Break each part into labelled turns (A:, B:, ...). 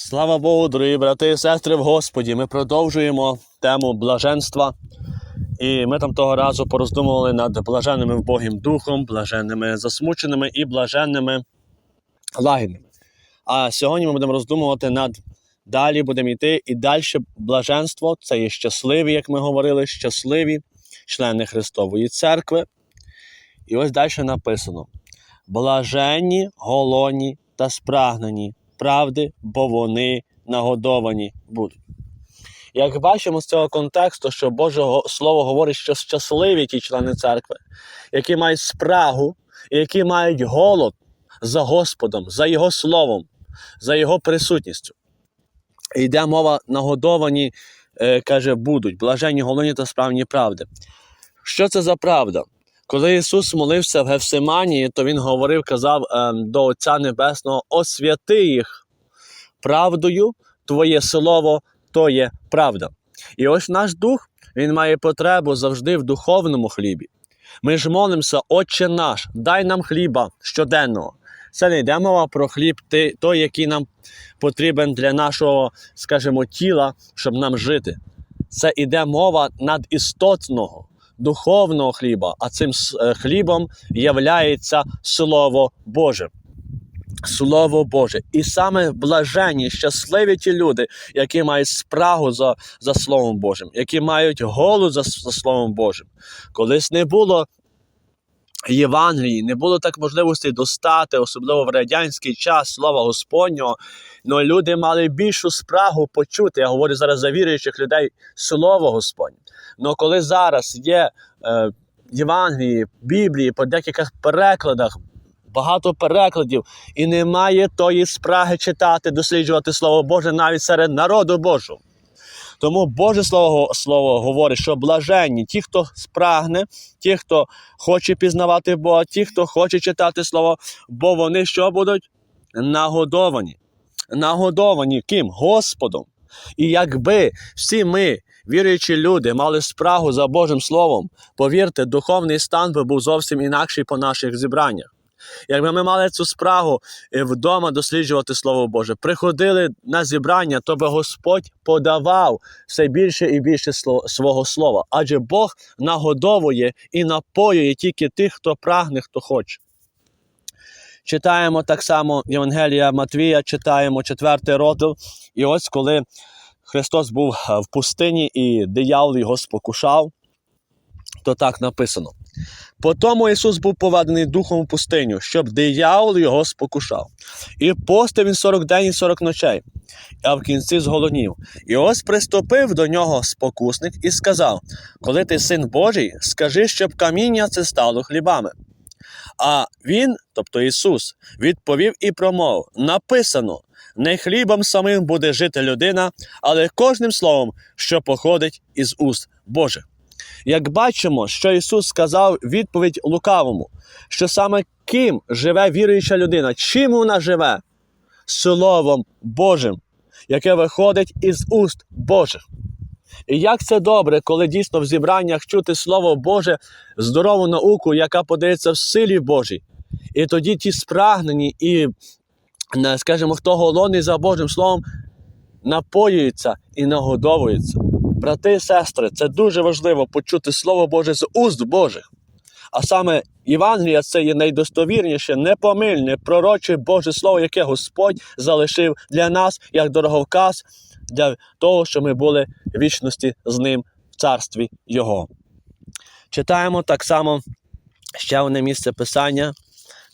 A: Слава Богу, дорогі брати і сестри в Господі. Ми продовжуємо тему блаженства. І ми там того разу пороздумували над блаженними в Богім Духом, блаженними засмученими і блаженними лагідними. А сьогодні ми будемо роздумувати над далі будемо йти і далі блаженство це є щасливі, як ми говорили, щасливі члени Христової церкви. І ось далі написано: блаженні, голодні та спрагнені правди, бо вони нагодовані будуть. Як бачимо з цього контексту, що Боже Слово говорить, що щасливі ті члени церкви, які мають спрагу, які мають голод за Господом, за Його Словом, за Його присутністю. І йде мова нагодовані, е, каже, будуть, блаженні голодні та справні правди. Що це за правда? Коли Ісус молився в Гефсиманії, то Він говорив, казав е, до Отця Небесного: освяти їх правдою, Твоє слово то є правда. І ось наш дух він має потребу завжди в духовному хлібі. Ми ж молимося, Отче наш, дай нам хліба щоденного. Це не йде мова про хліб, той, який нам потрібен для нашого, скажімо, тіла, щоб нам жити. Це йде мова надістотного, духовного хліба, а цим е, хлібом являється Слово Боже. Слово Боже. І саме блаженні, щасливі ті люди, які мають спрагу за, за Словом Божим, які мають голод за, за Словом Божим. Колись не було Євангелії, не було так можливості достати, особливо в радянський час слова Господнього. але люди мали більшу спрагу почути. Я говорю зараз за віруючих людей слово Господнє. Але коли зараз є е, Євангелії, Біблії по декількох перекладах, багато перекладів, і немає тої спраги читати, досліджувати Слово Боже навіть серед народу Божого. Тому Боже Слово, Слово говорить, що блаженні ті, хто спрагне, ті, хто хоче пізнавати Бога, ті, хто хоче читати Слово, бо вони що будуть? Нагодовані. Нагодовані ким? Господом. І якби всі ми, віруючі люди, мали спрагу за Божим Словом, повірте, духовний стан би був зовсім інакший по наших зібраннях. Якби ми мали цю спрагу е, вдома досліджувати Слово Боже, приходили на зібрання, то би Господь подавав все більше і більше свого слова. Адже Бог нагодовує і напоює тільки тих, хто прагне, хто хоче. Читаємо так само Євангелія Матвія, читаємо четвертий розділ. І ось коли Христос був е, в пустині і диявол його спокушав, то так написано. По тому Ісус був поведений духом в пустиню, щоб диявол його спокушав. І постив він 40 день і 40 ночей, а в кінці зголоднів. І ось приступив до нього спокусник і сказав: Коли ти син Божий, скажи, щоб каміння це стало хлібами. А він, тобто Ісус, відповів і промовив: написано: не хлібом самим буде жити людина, але кожним словом, що походить із уст Божих. Як бачимо, що Ісус сказав відповідь лукавому, що саме ким живе віруюча людина, чим вона живе? Словом Божим, яке виходить із уст Божих. І як це добре, коли дійсно в зібраннях чути Слово Боже, здорову науку, яка подається в силі Божій. І тоді ті спрагнені і, скажімо, хто голодний за Божим Словом, напоюються і нагодовуються. Брати і сестри, це дуже важливо почути Слово Боже з уст Божих. А саме Євангелія це є найдостовірніше, непомильне, пророче Боже Слово, яке Господь залишив для нас як дороговказ для того, щоб ми були в вічності з ним в царстві Його. Читаємо так само ще одне місце Писання.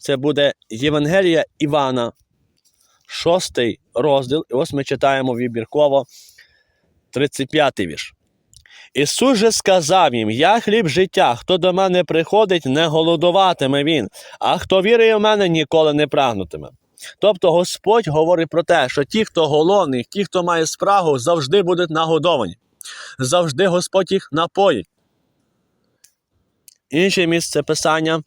A: Це буде Євангелія Івана, шостий розділ. І ось ми читаємо вибірково 35 вірш. Ісус же сказав їм: Я хліб життя, хто до мене приходить, не голодуватиме він, а хто вірує в мене, ніколи не прагнутиме. Тобто Господь говорить про те, що ті, хто голодний, ті, хто має спрагу, завжди будуть нагодовані. Завжди Господь їх напоїть. Інше місце писання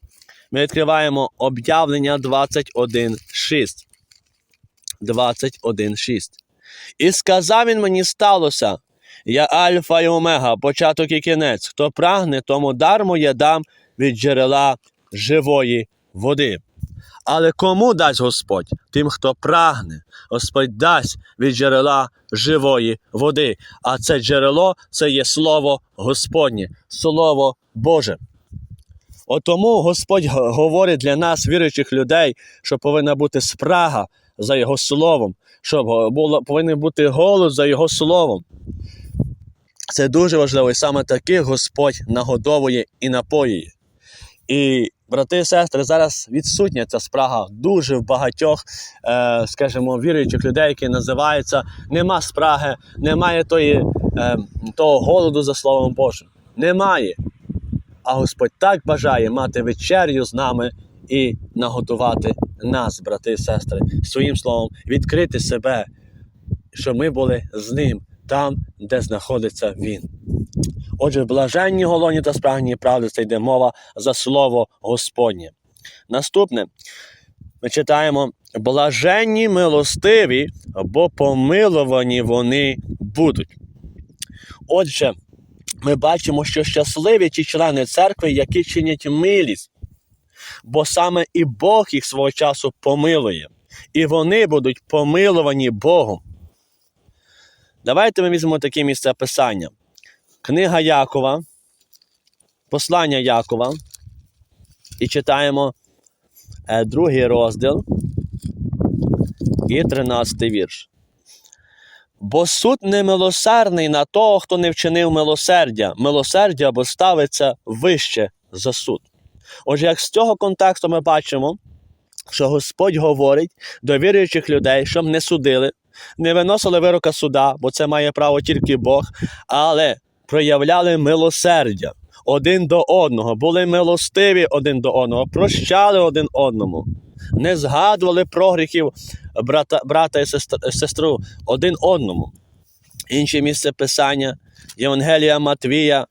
A: ми відкриваємо об'явлення 21.6. 21.6. І сказав він мені сталося. Я Альфа і Омега, початок і кінець. Хто прагне, тому дармо я дам від джерела живої води. Але кому дасть Господь? Тим, хто прагне. Господь дасть від джерела живої води. А це джерело це є Слово Господнє, Слово Боже. От тому Господь говорить для нас, віруючих людей, що повинна бути спрага за Його словом, щоб було, повинен бути голод за Його словом. Це дуже важливо, і саме таких Господь нагодовує і напоює. І, брати і сестри, зараз відсутня ця спрага дуже в багатьох, е, скажімо, віруючих людей, які називаються, нема спраги, немає тої, е, того голоду за Словом Божим. Немає. А Господь так бажає мати вечерю з нами і нагодувати нас, брати і сестри, своїм словом, відкрити себе, щоб ми були з ним там, де знаходиться Він. Отже, блаженні голодні та спрагнені правди, це йде мова за слово Господнє. Наступне ми читаємо: блаженні милостиві, бо помиловані вони будуть. Отже, ми бачимо, що щасливі ті члени церкви, які чинять милість, бо саме і Бог їх свого часу помилує, і вони будуть помиловані Богом. Давайте ми візьмемо таке місце писання. Книга Якова, послання Якова, і читаємо е, другий розділ і 13 вірш. Бо суд немилосердний на того, хто не вчинив милосердя. Милосердя бо ставиться вище за суд. Отже, як з цього контексту ми бачимо, що Господь говорить до віруючих людей, щоб не судили, не виносили вирока суда, бо це має право тільки Бог, але проявляли милосердя один до одного, були милостиві один до одного, прощали один одному, не згадували прогріхів брата, брата і сестру один одному. Інше місце писання Євангелія Матвія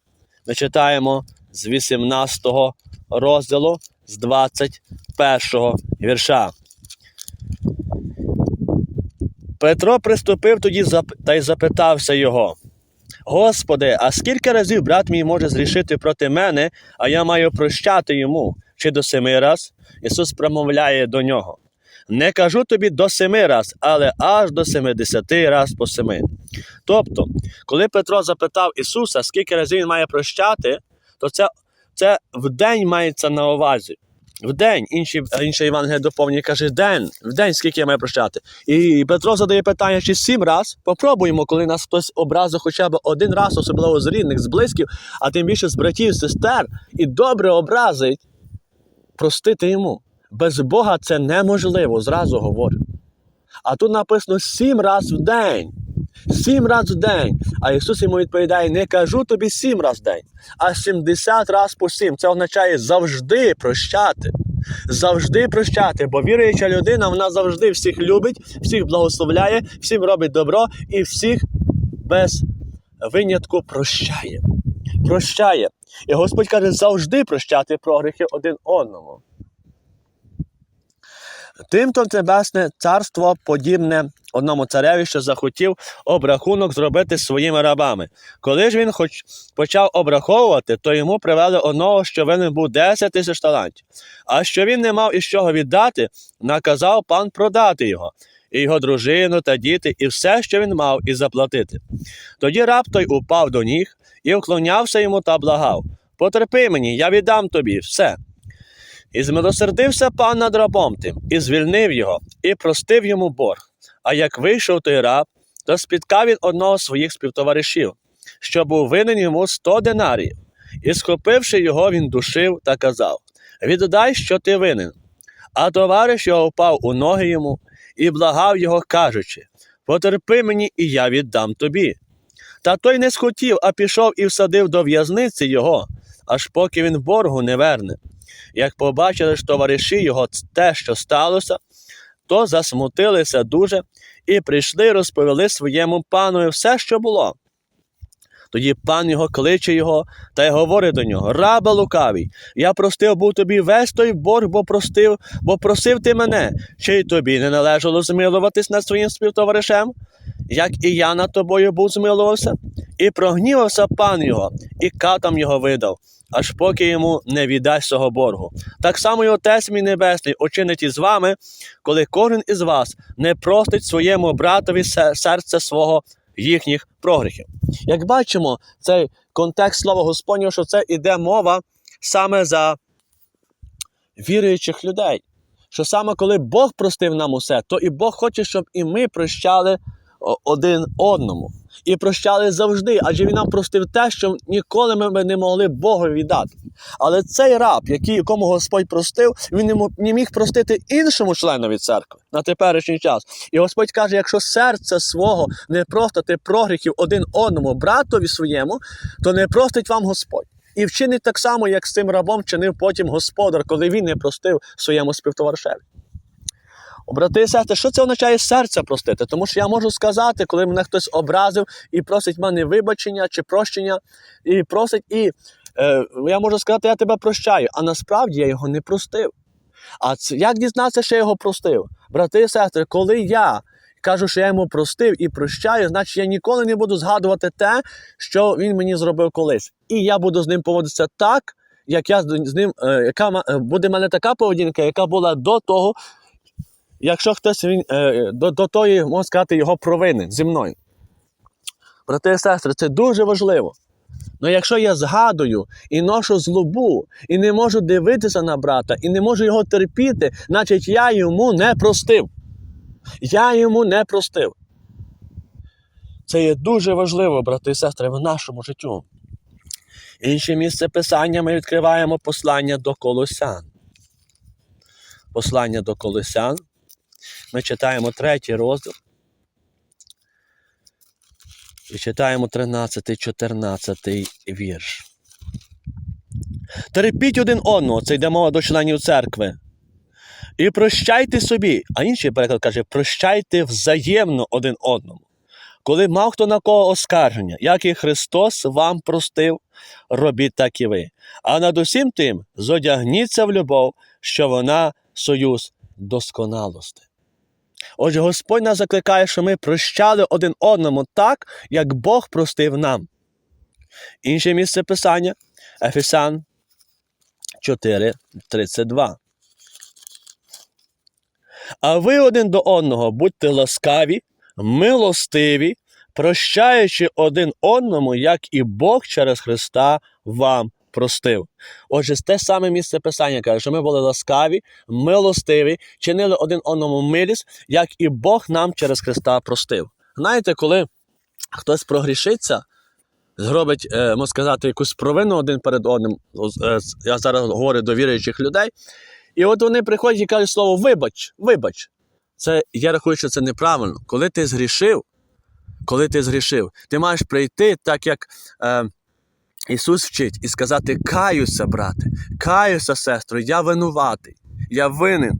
A: ми читаємо з 18 розділу, з 21 вірша. Петро приступив тоді та й запитався його. Господи, а скільки разів брат мій може зрішити проти мене, а я маю прощати йому? Чи до семи раз? Ісус промовляє до нього. Не кажу тобі до семи раз, але аж до семидесяти раз по семи. Тобто, коли Петро запитав Ісуса, скільки разів він має прощати, то це, це в день мається на увазі. В день, інші, інша Євангелія доповнює, каже, день, в день скільки я маю прощати. І Петро задає питання, чи сім раз. Попробуємо, коли нас хтось образив хоча б один раз, особливо з рідних, з близьких, а тим більше з братів, сестер, і добре образить, простити йому. Без Бога це неможливо, зразу говорю. А тут написано сім раз в день. Сім раз в день. А Ісус йому відповідає: не кажу тобі сім раз в день, а 70 раз по сім. Це означає завжди прощати. Завжди прощати, бо віруюча людина, вона завжди всіх любить, всіх благословляє, всім робить добро і всіх без винятку прощає. Прощає. І Господь каже, завжди прощати прогріхи один одному. Тимто небесне царство подібне одному цареві, що захотів обрахунок зробити своїми рабами. Коли ж він хоч почав обраховувати, то йому привели одного, що винен був 10 тисяч талантів. А що він не мав із чого віддати, наказав пан продати його, і його дружину та діти, і все, що він мав, і заплатити. Тоді раб той упав до ніг і вклонявся йому та благав: Потерпи мені, я віддам тобі все. І змилосердився пан над рабом тим, і звільнив його, і простив йому борг. А як вийшов той раб, то спіткав він одного з своїх співтоваришів, що був винен йому сто динаріїв. І, схопивши його, він душив та казав: Віддай, що ти винен. А товариш його впав у ноги йому і благав його, кажучи: Потерпи мені, і я віддам тобі. Та той не схотів, а пішов і всадив до в'язниці його, аж поки він боргу не верне. Як побачили ж товариші його те, що сталося, то засмутилися дуже і прийшли, розповіли своєму панові все, що було. Тоді пан його кличе його та й говорить до нього: Раба лукавий, я простив був тобі весь той борг, бо простив, бо просив ти мене, чи й тобі не належало змилуватись над своїм співтоваришем? Як і я над тобою був змилувався, і прогнівався пан його, і катам його видав, аж поки йому не віддасть цього боргу. Так само й Отець мій Небесний учинить із вами, коли кожен із вас не простить своєму братові се- серце свого їхніх прогріхів. Як бачимо, цей контекст слова Господнього, що це іде мова саме за віруючих людей. Що саме коли Бог простив нам усе, то і Бог хоче, щоб і ми прощали один одному. І прощали завжди, адже він нам простив те, що ніколи ми не могли Богу віддати. Але цей раб, який, якому Господь простив, він не міг простити іншому членові церкви на теперішній час. І Господь каже: якщо серце свого не простити прогріхів один одному, братові своєму, то не простить вам Господь. І вчинить так само, як з цим рабом чинив потім господар, коли він не простив своєму співтоваришеві. Брати і сестри, що це означає серце простити? Тому що я можу сказати, коли мене хтось образив і просить мене вибачення чи прощення, і просить, і е, я можу сказати, я тебе прощаю, а насправді я його не простив. А це, як дізнатися, що я його простив? Брати і сестри, коли я кажу, що я йому простив і прощаю, значить я ніколи не буду згадувати те, що він мені зробив колись. І я буду з ним поводитися так, як я з ним, е, яка е, буде в мене така поведінка, яка була до того, якщо хтось він, е, до, до тої, можна сказати, його провини зі мною. Брати і сестри, це дуже важливо. Ну якщо я згадую і ношу злобу, і не можу дивитися на брата, і не можу його терпіти, значить я йому не простив. Я йому не простив. Це є дуже важливо, брати і сестри, в нашому життю. Інше місце писання ми відкриваємо послання до Колосян. Послання до Колосян. Ми читаємо третій розділ. І читаємо 13-14 вірш. Терпіть один одного, це йде мова до членів церкви. І прощайте собі. А інший переклад каже: прощайте взаємно один одному. Коли мав хто на кого оскарження, як і Христос вам простив, робіть так і ви. А над усім тим зодягніться в любов, що вона союз досконалости. Отже, Господь нас закликає, що ми прощали один одному так, як Бог простив нам. Інше місце писання Ефесан 4:32. А ви один до одного будьте ласкаві, милостиві, прощаючи один одному, як і Бог через Христа вам простив. Отже, те саме місце писання каже, що ми були ласкаві, милостиві, чинили один одному милість, як і Бог нам через Христа простив. Знаєте, коли хтось прогрішиться, зробить, е, можна сказати, якусь провину один перед одним, е, я зараз говорю до віруючих людей, і от вони приходять і кажуть слово вибач, вибач. Це я рахую, що це неправильно. Коли ти згрішив, коли ти згрішив, ти маєш прийти так, як е, Ісус вчить, і сказати: Каюся, брате, каюся, сестро, я винуватий, я винен.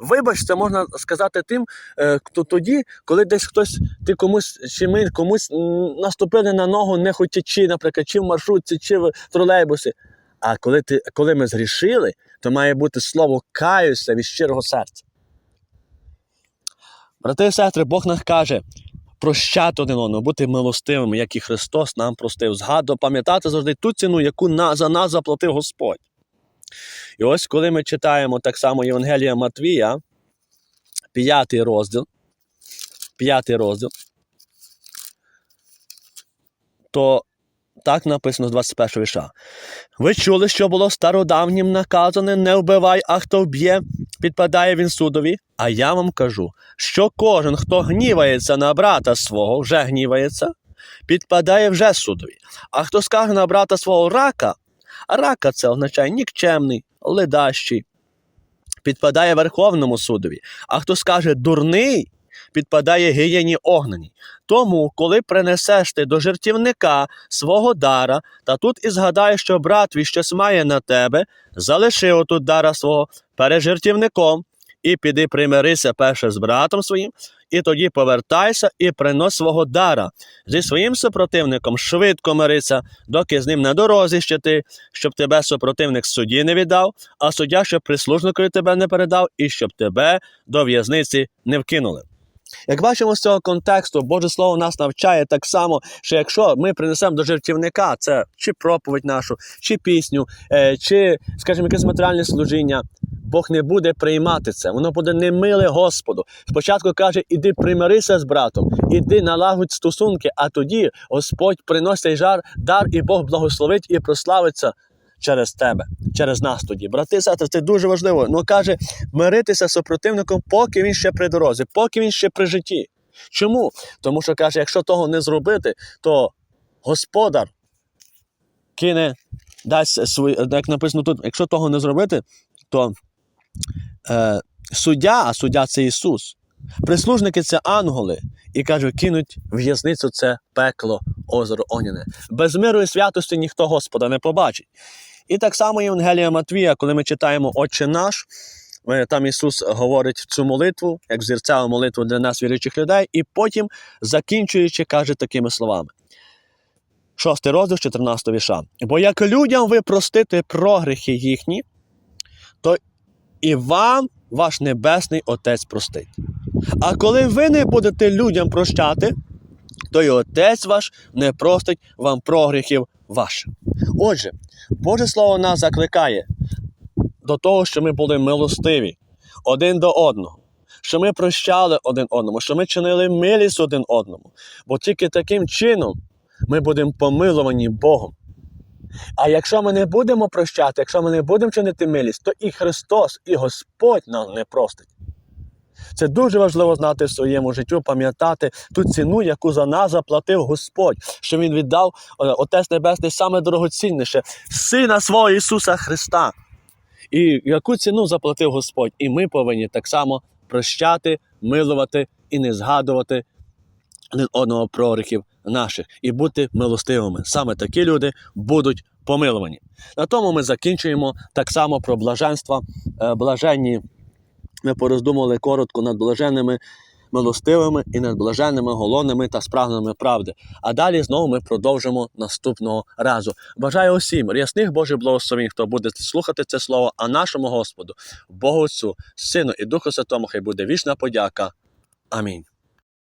A: Вибач, це можна сказати тим, е, хто тоді, коли десь хтось, ти комусь чи ми комусь наступили на ногу, не хотячи, наприклад, чи в маршрутці, чи в тролейбусі. А коли, ти, коли ми згрішили, то має бути слово каюся від щирого серця. Брати і сестри, Бог нас каже прощати один одного, бути милостивими, як і Христос нам простив. Згаду, пам'ятати завжди ту ціну, яку на, за нас заплатив Господь. І ось коли ми читаємо так само Євангелія Матвія, п'ятий розділ, п'ятий розділ, то так написано з 21 віша. Ви чули, що було стародавнім наказане не вбивай, а хто вб'є, підпадає він судові. А я вам кажу, що кожен, хто гнівається на брата свого, вже гнівається, підпадає вже судові. А хто скаже на брата свого рака, а рака це означає нікчемний, ледащий, підпадає Верховному судові. А хто скаже дурний, підпадає гієні огненій. Тому, коли принесеш ти до жертівника свого дара, та тут і згадаєш, що брат твій щось має на тебе, залиши отут дара свого перед жертівником, і піди примирися перше з братом своїм, і тоді повертайся і принось свого дара. Зі своїм супротивником швидко мирися, доки з ним на дорозі ще ти, щоб тебе супротивник судді не віддав, а суддя, щоб прислужникові тебе не передав, і щоб тебе до в'язниці не вкинули. Як бачимо з цього контексту, Боже Слово нас навчає так само, що якщо ми принесемо до жертівника це чи проповідь нашу, чи пісню, е, чи, скажімо, якесь матеріальне служіння, Бог не буде приймати це. Воно буде немиле Господу. Спочатку каже: іди примирися з братом, іди налагодь стосунки, а тоді Господь приносить жар, дар, і Бог благословить і прославиться через тебе, через нас тоді. Брати і сестри, це дуже важливо. Ну каже, миритися з супротивником, поки він ще при дорозі, поки він ще при житті. Чому? Тому що каже, якщо того не зробити, то господар кине, дасть свої, як написано тут, якщо того не зробити, то е, суддя, а суддя це Ісус, прислужники це ангели, і каже, кинуть в'язницю це пекло, озеро Оняне. Без миру і святості ніхто Господа не побачить. І так само Євангелія Матвія, коли ми читаємо Отче наш, е, там Ісус говорить цю молитву, як зірцеву молитву для нас, віруючих людей, і потім, закінчуючи, каже такими словами. Шостий розділ 14 віша. Бо як людям ви простите прогрехи їхні, то і вам ваш небесний Отець простить. А коли ви не будете людям прощати, то і Отець ваш не простить вам прогрехів ваших. Отже, Боже Слово нас закликає до того, що ми були милостиві один до одного, що ми прощали один одному, що ми чинили милість один одному. Бо тільки таким чином ми будемо помиловані Богом. А якщо ми не будемо прощати, якщо ми не будемо чинити милість, то і Христос, і Господь нам не простить. Це дуже важливо знати в своєму життю, пам'ятати ту ціну, яку за нас заплатив Господь, що Він віддав е, Отець Небесний саме дорогоцінніше, Сина свого Ісуса Христа. І яку ціну заплатив Господь? І ми повинні так само прощати, милувати і не згадувати один одного пророків наших і бути милостивими. Саме такі люди будуть помилувані. На тому ми закінчуємо так само про блаженства. Е, Блаженні ми пороздумували коротко над блаженними милостивими і над блаженними голодними та спрагненими правди. А далі знову ми продовжимо наступного разу. Бажаю усім рясних Божих благословень, хто буде слухати це слово, а нашому Господу, Богу Отцю, Сину і Духу Святому, хай буде вічна подяка. Амінь.